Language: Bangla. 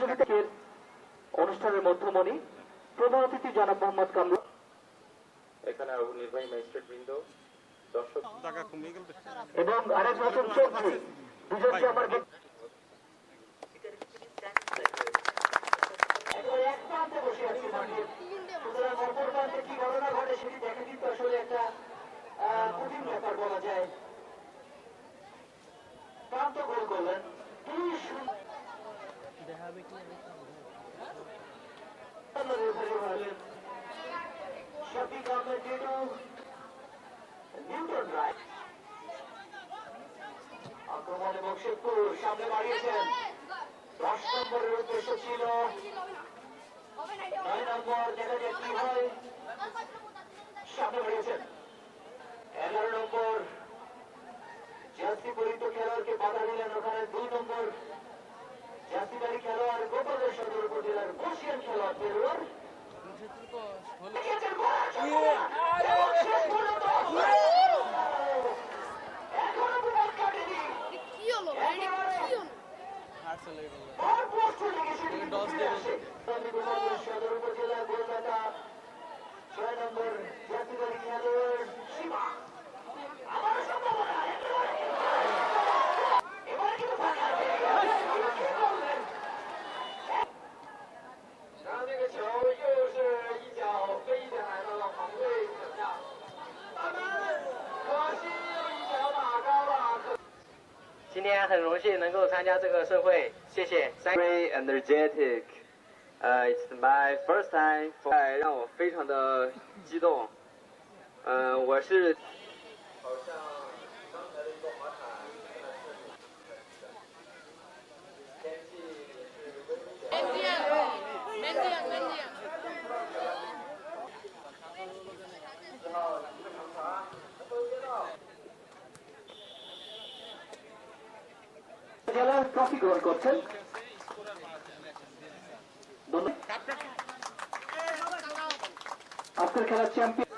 সহযোগিতা অনুষ্ঠানের মধ্যমণি প্রধান অতিথি জনাব মোহাম্মদ কামরুল। এখানে নির্বাহী ম্যাজিস্ট্রেট বৃন্দ দর্শক। এবং আরেক বছর চলছে। দুজনকে আমার কি ঘটনা ঘটে সেটি দেখা কিন্তু আসলে একটা কঠিন ব্যাপার বলা যায়। সামনে বাড়িয়েছেন দশ নম্বরের উদ্দেশ্য ছিল নম্বর দেখা যাক কি হয় সামনে চলে গেছে কিন্তু ফিরে 天很荣幸能够参加这个盛会，谢谢。三 very energetic. Uh, it's my first time. 哎让我非常的激动。呃，我是 জেলা ট্রফি গ্রহণ করছেন। আজকের খেলার চ্যাম্পিয়ন